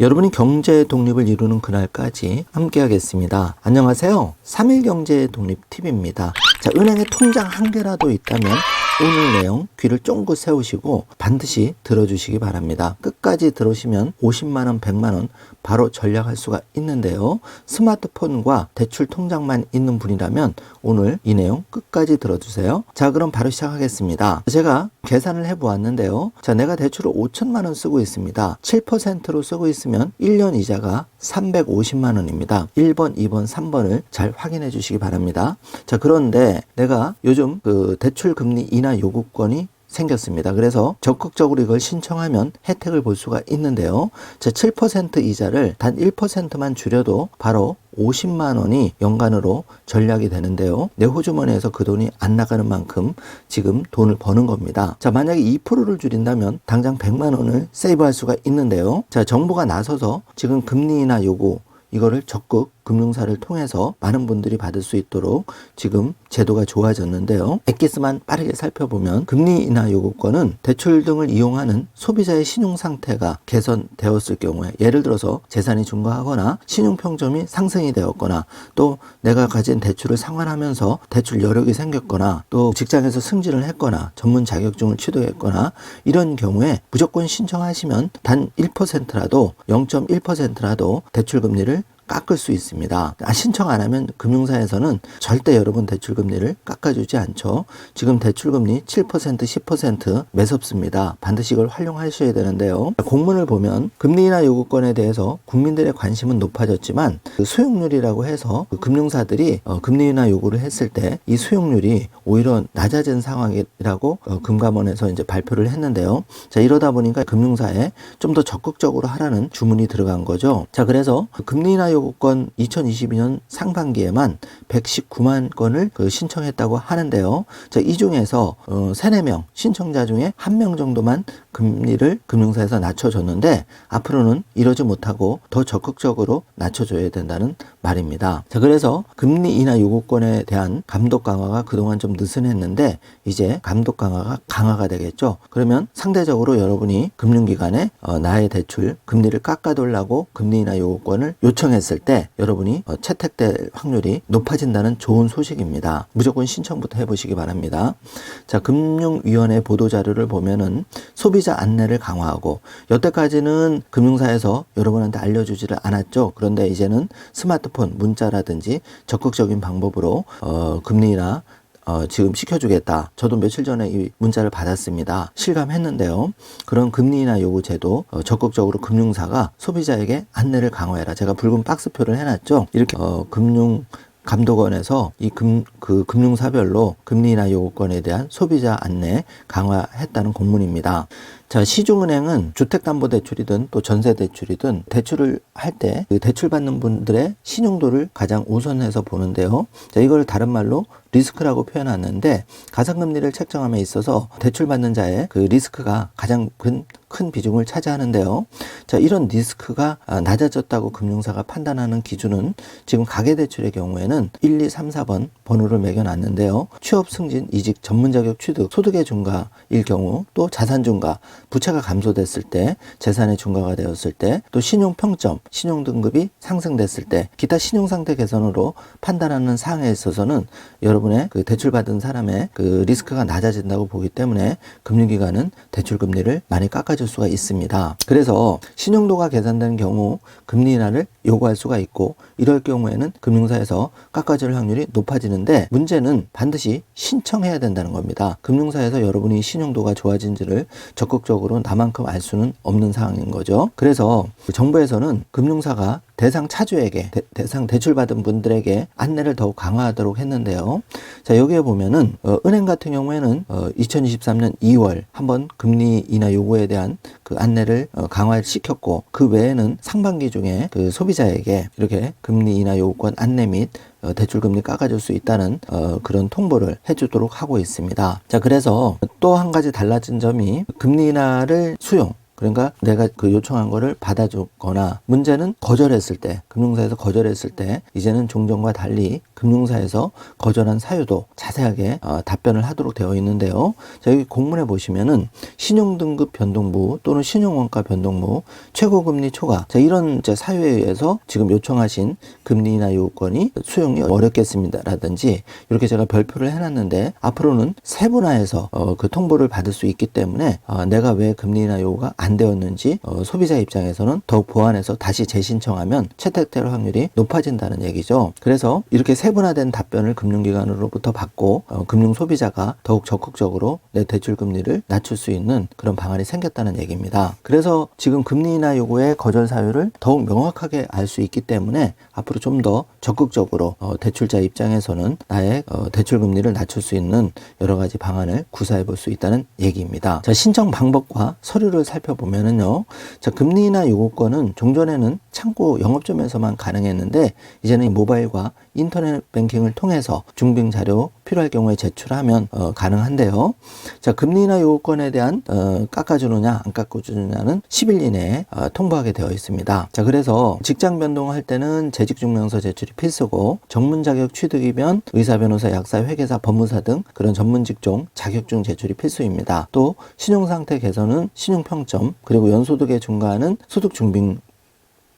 여러분이 경제 독립을 이루는 그날까지 함께 하겠습니다. 안녕하세요. 3일 경제 독립 팁입니다. 자, 은행에 통장 한 개라도 있다면 오늘 내용 귀를 쫑긋 세우시고 반드시 들어주시기 바랍니다. 끝까지 들으시면 50만원, 100만원 바로 전략할 수가 있는데요. 스마트폰과 대출 통장만 있는 분이라면 오늘 이 내용 끝까지 들어주세요. 자, 그럼 바로 시작하겠습니다. 제가 계산을 해보았는데요. 자, 내가 대출을 5천만 원 쓰고 있습니다. 7%로 쓰고 있으면 1년 이자가 350만 원입니다. 1번, 2번, 3번을 잘 확인해 주시기 바랍니다. 자, 그런데 내가 요즘 그 대출 금리 인하 요구권이 생겼습니다. 그래서 적극적으로 이걸 신청하면 혜택을 볼 수가 있는데요. 자, 7% 이자를 단 1%만 줄여도 바로 50만 원이 연간으로 전략이 되는데요. 내 호주머니에서 그 돈이 안 나가는 만큼 지금 돈을 버는 겁니다. 자, 만약에 2%를 줄인다면 당장 100만 원을 세이브할 수가 있는데요. 자, 정부가 나서서 지금 금리 인하 요구 이거를 적극 금융사를 통해서 많은 분들이 받을 수 있도록 지금 제도가 좋아졌는데요. 엑기스만 빠르게 살펴보면 금리 인하 요구권은 대출 등을 이용하는 소비자의 신용 상태가 개선되었을 경우에 예를 들어서 재산이 증가하거나 신용 평점이 상승이 되었거나 또 내가 가진 대출을 상환하면서 대출 여력이 생겼거나 또 직장에서 승진을 했거나 전문 자격증을 취득했거나 이런 경우에 무조건 신청하시면 단 1%라도 0.1%라도 대출 금리를 깎을 수 있습니다. 아, 신청 안 하면 금융사에서는 절대 여러분 대출 금리를 깎아주지 않죠. 지금 대출 금리 7% 10% 매섭습니다. 반드시 이걸 활용하셔야 되는데요. 공문을 보면 금리 인하 요구권에 대해서 국민들의 관심은 높아졌지만 그 수용률이라고 해서 그 금융사들이 어, 금리 인하 요구를 했을 때 이 수용률이 오히려 낮아진 상황이라고 어, 금감원에서 이제 발표를 했는데요. 자 이러다 보니까 금융사에 좀 더 적극적으로 하라는 주문이 들어간 거죠. 자 그래서 그 금리 인하 요구 권 2022년 상반기에만 119만 건을 그 신청했다고 하는데요. 자, 이 중에서 어, 3, 4명 신청자 중에 한 명 정도만 금리를 금융사에서 낮춰줬는데 앞으로는 이러지 못하고 더 적극적으로 낮춰줘야 된다는 말입니다. 자, 그래서 금리 인하 요구권에 대한 감독 강화가 그동안 좀 느슨했는데 이제 감독 강화가 강화가 되겠죠. 그러면 상대적으로 여러분이 금융기관에 어, 나의 대출 금리를 깎아달라고 금리 인하 요구권을 요청했을 때 여러분이 어, 채택될 확률이 높아진다는 좋은 소식입니다. 무조건 신청부터 해보시기 바랍니다. 자, 금융위원회 보도 자료를 보면은 소비자 안내를 강화하고 여태까지는 금융사에서 여러분한테 알려주지를 않았죠. 그런데 이제는 스마트폰 문자라든지 적극적인 방법으로 어, 금리나 어, 지금 시켜주겠다. 저도 며칠 전에 이 문자를 받았습니다. 실감했는데요. 그런 금리나 요구 제도 어, 적극적으로 금융사가 소비자에게 안내를 강화해라. 제가 붉은 박스표를 해놨죠. 이렇게 어, 금융 감독원에서 이 금, 그 금융사별로 금리나 요구권에 대한 소비자 안내 강화했다는 공문입니다. 자, 시중은행은 주택담보대출이든 또 전세대출이든 대출을 할 때 그 대출받는 분들의 신용도를 가장 우선해서 보는데요. 자, 이걸 다른 말로 리스크라고 표현하는데 가상금리를 책정함에 있어서 대출받는 자의 그 리스크가 가장 큰, 큰 비중을 차지하는데요. 자, 이런 리스크가 아, 낮아졌다고 금융사가 판단하는 기준은 지금 가계대출의 경우에는 1, 2, 3, 4번 번호를 매겨놨는데요. 취업 승진, 이직, 전문 자격 취득, 소득의 증가일 경우 또 자산 증가, 부채가 감소됐을 때, 재산의 증가가 되었을 때, 또 신용 평점, 신용 등급이 상승됐을 때, 기타 신용 상태 개선으로 판단하는 사항에 있어서는 여러분의 그 대출 받은 사람의 그 리스크가 낮아진다고 보기 때문에 금융기관은 대출 금리를 많이 깎아줄 수가 있습니다. 그래서 신용도가 개선되는 경우 금리 인하를 요구할 수가 있고 이럴 경우에는 금융사에서 깎아줄 확률이 높아지는데 문제는 반드시 신청해야 된다는 겁니다. 금융사에서 여러분이 신용도가 좋아진지를 적극적으로 나만큼 알 수는 없는 상황인 거죠. 그래서 정부에서는 금융사가 대상 차주에게 대, 상 대출받은 분들에게 안내를 더욱 강화하도록 했는데요. 자 여기에 보면은 어, 은행 같은 경우에는 어, 2023년 2월 한번 금리 인하 요구에 대한 그 안내를 어, 강화시켰고 그 외에는 상반기 중에 그 소비자에게 이렇게 금리 인하 요구권 안내 및 어, 대출 금리 깎아줄 수 있다는 어, 그런 통보를 해주도록 하고 있습니다. 자 그래서 또 한 가지 달라진 점이 금리 인하를 수용 그러니까 내가 그 요청한 거를 받아주거나 문제는 거절했을 때 금융사에서 거절했을 때 이제는 종전과 달리 금융사에서 거절한 사유도 자세하게 어, 답변을 하도록 되어 있는데요. 자, 여기 공문에 보시면은 신용등급 변동부 또는 신용원가 변동부 최고금리 초과 자, 이런 사유에 의해서 지금 요청하신 금리나 요건이 수용이 어렵겠습니다라든지 이렇게 제가 별표를 해놨는데 앞으로는 세분화해서 어, 그 통보를 받을 수 있기 때문에 어, 내가 왜 금리나 요구가 안 되었는지 어, 소비자 입장에서는 더욱 보완해서 다시 재신청하면 채택될 확률이 높아진다는 얘기죠. 그래서 이렇게 세 분화된 답변을 금융기관으로부터 받고 어, 금융 소비자가 더욱 적극적으로 내 대출 금리를 낮출 수 있는 그런 방안이 생겼다는 얘기입니다. 그래서 지금 금리나 요구의 거절 사유를 더욱 명확하게 알 수 있기 때문에 앞으로 좀 더 적극적으로 어, 대출자 입장에서는 나의 어, 대출 금리를 낮출 수 있는 여러 가지 방안을 구사해 볼 수 있다는 얘기입니다. 자, 신청 방법과 서류를 살펴보면은요. 자, 금리나 요구권은 종전에는 창구 영업점에서만 가능했는데 이제는 이 모바일과 인터넷 뱅킹을 통해서 중빙 자료 필요할 경우에 제출하면 어, 가능한데요. 자, 금리나 요구권에 대한 어, 깎아주느냐 안 깎아주느냐는 10일 이내에 어, 통보하게 되어 있습니다. 자, 그래서 직장 변동할 때는 재직증명서 제출이 필수고 전문 자격 취득이면 의사, 변호사, 약사, 회계사, 법무사 등 그런 전문 직종 자격증 제출이 필수입니다. 또 신용 상태 개선은 신용 평점 그리고 연소득의 중과는 소득 중빙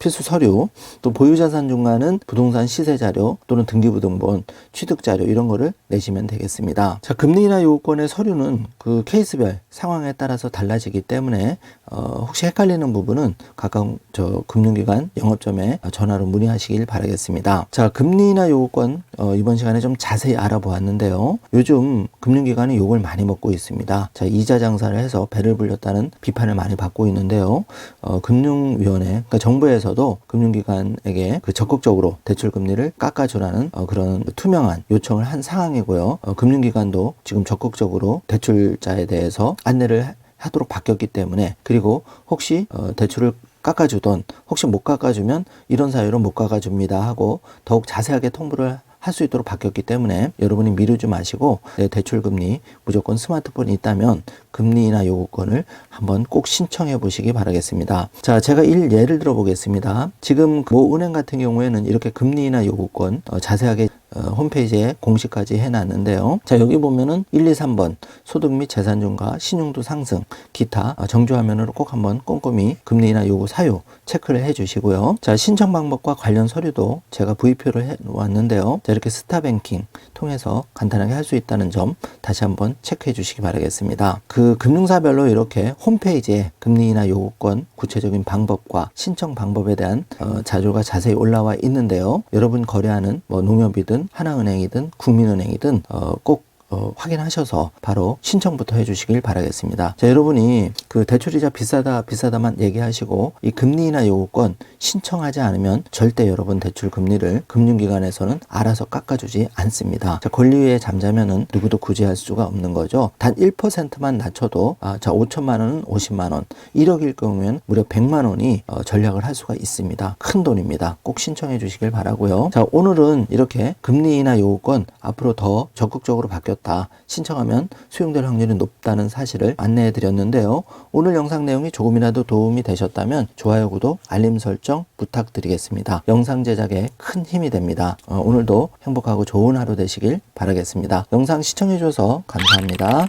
필수 서류, 또 보유자산 중과는 부동산 시세 자료 또는 등기부등본, 취득 자료 이런 거를 내시면 되겠습니다. 자, 금리나 요구권의 서류는 그 케이스별 상황에 따라서 달라지기 때문에 어, 혹시 헷갈리는 부분은 가까운 저 금융기관 영업점에 전화로 문의하시길 바라겠습니다. 자, 금리나 요구권 어, 이번 시간에 좀 자세히 알아보았는데요. 요즘 금융기관이 욕을 많이 먹고 있습니다. 자, 이자 장사를 해서 배를 불렸다는 비판을 많이 받고 있는데요. 어, 금융위원회, 그러니까 정부에서 도 금융기관에게 그 적극적으로 대출 금리를 깎아주라는 어, 그런 투명한 요청을 한 상황이고요. 어, 금융기관도 지금 적극적으로 대출자에 대해서 안내를 하도록 바뀌었기 때문에 그리고 혹시 어, 대출을 깎아주던 혹시 못 깎아주면 이런 사유로 못 깎아줍니다 하고 더욱 자세하게 통보를 할 수 있도록 바뀌었기 때문에 여러분이 미루지 마시고 내 대출 금리 무조건 스마트폰이 있다면 금리나 요구권을 한번 꼭 신청해 보시기 바라겠습니다. 자, 제가 일 예를 들어 보겠습니다. 지금 모 은행 같은 경우에는 이렇게 금리나 요구권 어, 자세하게 어, 홈페이지에 공시까지 해놨는데요. 자, 여기 보면은 1, 2, 3번 소득 및 재산 증가, 신용도 상승, 기타 어, 정주 화면으로 꼭 한번 꼼꼼히 금리나 요구 사유 체크를 해 주시고요. 자, 신청 방법과 관련 서류도 제가 부의표를 해 놓았는데요. 자, 이렇게 스타뱅킹 통해서 간단하게 할 수 있다는 점 다시 한번 체크해 주시기 바라겠습니다. 그 금융사별로 이렇게 홈페이지에 금리나 요구권 구체적인 방법과 신청 방법에 대한 어, 자료가 자세히 올라와 있는데요. 여러분 거래하는 뭐 농협이든 하나은행이든 국민은행이든 어, 꼭 어, 확인하셔서 바로 신청부터 해주시길 바라겠습니다. 자, 여러분이 그 대출이자 비싸다 비싸다만 얘기하시고 이 금리나 요구권 신청하지 않으면 절대 여러분 대출 금리를 금융기관에서는 알아서 깎아주지 않습니다. 자, 권리위에 잠자면은 누구도 구제할 수가 없는 거죠. 단 1%만 낮춰도 아, 자 5천만 원은 50만 원, 1억일 경우면 무려 100만 원이 어, 전략을 할 수가 있습니다. 큰 돈입니다. 꼭 신청해 주시길 바라고요. 자, 오늘은 이렇게 금리나 요구권 앞으로 더 적극적으로 바뀌었 다 신청하면 수용될 확률이 높다는 사실을 안내해 드렸는데요. 오늘 영상 내용이 조금이라도 도움이 되셨다면 좋아요, 구독, 알림 설정 부탁드리겠습니다. 영상 제작에 큰 힘이 됩니다. 어, 오늘도 행복하고 좋은 하루 되시길 바라겠습니다. 영상 시청해 주셔서 감사합니다.